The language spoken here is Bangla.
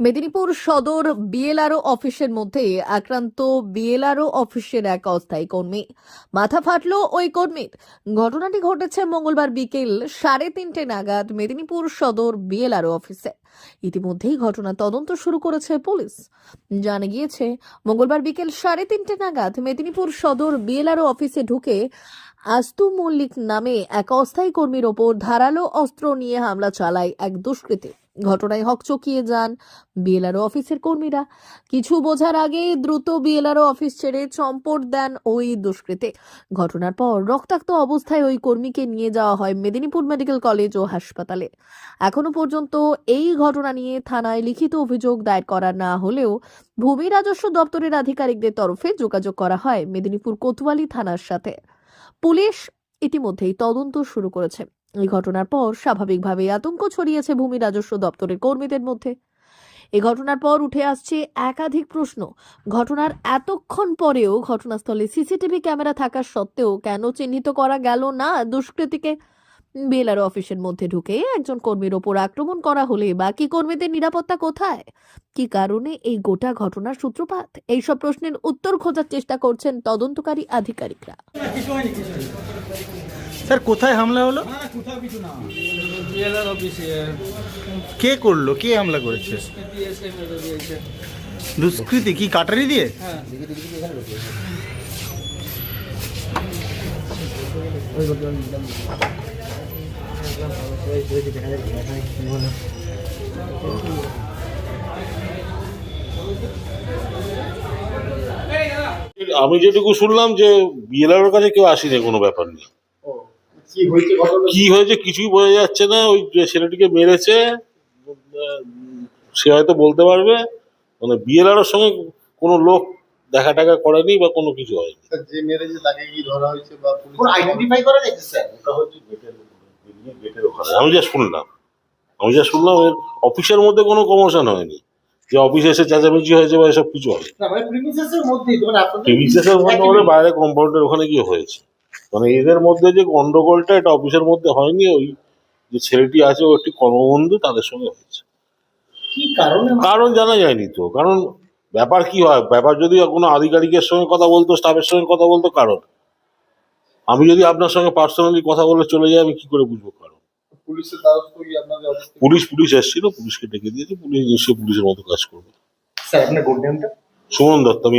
মেদিনীপুর সদর বিএলআরও অফিসের মধ্যে আক্রান্ত বিএলআরও অফিসের এক অস্থায়ী কর্মী। মাথা ফাটলো ওই কর্মীর। ঘটনাটি ঘটেছে মঙ্গলবার বিকেল সাড়ে তিনটে নাগাদ মেদিনীপুর সদর বিএলআরও অফিসে। ইতিমধ্যেই ঘটনা তদন্ত শুরু করেছে পুলিশ। জানা গিয়েছে, মঙ্গলবার বিকেল সাড়ে তিনটে নাগাদ মেদিনীপুর সদর বিএলআরও অফিসে ঢুকে আস্তু মল্লিক নামে এক অস্থায়ী কর্মীর ওপর ধারালো অস্ত্র নিয়ে হামলা চালায় এক দুষ্কৃতী। ঘটনায় হকচকিয়ে যান বিএলআরও অফিসের কর্মীরা। কিছু বোঝার আগেই দ্রুত বিএলআরও অফিস ছেড়ে চম্পট দেন ওই দুষ্কৃতে। ঘটনার পর রক্তাক্ত অবস্থায় ওই কর্মীকে নিয়ে যাওয়া হয় মেদিনীপুর মেডিকেল কলেজ ও হাসপাতালে। এখনও পর্যন্ত এই ঘটনা নিয়ে থানায় লিখিত অভিযোগ দায়ের করা না হলেও ভূমি রাজস্ব দপ্তরের আধিকারিকদের তরফে যোগাযোগ করা হয় মেদিনীপুর কোতোয়ালি থানার সাথে। পুলিশ ইতিমধ্যেই তদন্ত শুরু করেছে। এই ঘটনার পর স্বাভাবিকভাবেই আতঙ্ক ছড়িয়েছে ভূমি রাজস্ব দপ্তরের কর্মীদের মধ্যে। এ ঘটনার পর উঠে আসছে একাধিক প্রশ্ন। ঘটনার এতক্ষণ পরেও ঘটনাস্থলে সিসিটিভি ক্যামেরা থাকার সত্ত্বেও কেন চিহ্নিত করা গেল না দুষ্কৃতীকে? বেলার অফিসের মধ্যে ঢুকে একজন কর্মীর ওপর আক্রমণ করা হলে বাকি কর্মীদের নিরাপত্তা কোথায়? কি কারণে এই গোটা ঘটনার সূত্রপাত? এইসব প্রশ্নের উত্তর খোঁজার চেষ্টা করছেন তদন্তকারী আধিকারিকরা। স্যার, কোথায় হামলা হলো? কে করল? কে হামলা করেছে? দুষ্কৃতি কি কাটারি দিয়ে? হ্যাঁ আমি যেটুকু শুনলাম যে বিএলআর কাছে কেউ আসেনি কোনো ব্যাপার নেই। কি হয়েছে কিছুই বোঝা যাচ্ছে না ওই ছেলেটিকে মেরেছে সে হয়তো বলতে পারবে মানে বিএলআর সঙ্গে কোনো লোক দেখা টাকা করেনি বা কোনো কিছু হয়নি। যে মেরেছে তাকে কি ধরা হয়েছে বা আইডেন্টিফাই করা গেছে স্যার আমি যা শুনলাম। আমি যা শুনলাম এর অফিসের মধ্যে কোনো কমোশন হয়নি। যে অফিসে এসে চেঁচামেচি হয়েছে বা এসব কিছু হয়নি। না মানে প্রিমিসেসের মানে আপনাদের টিভিসেসের মধ্যে বাইরে কম্পাউন্ডের ওখানে গিয়ে হয়েছে। মানে এদের মধ্যে যে গন্ডগোলটা এটা অফিসের মধ্যে হয়নি ওই যে ছেলেটি আছে ও একটি কর্মবন্ধু তাদের সঙ্গে হয়েছে। কি কারণ? জানা যায়নি তো। কারণ ব্যাপার কি হয়? ব্যাপার যদি কোনো আধিকারিকের সঙ্গে কথা বলতো স্টাফের সঙ্গে কথা বলতো কারণ? আমি যদি আপনার সঙ্গে পার্সোনালি কথা বলে চলে যাই আমি কি করে বুঝব কারণ? পুলিশ পুলিশ এসেছিল পুলিশকে ডেকে দিয়েছে পুলিশ নিশ্চয়ই পুলিশের মতো কাজ করবে। স্যার আপনার গুড নেমটা সুমন দত্ত আমি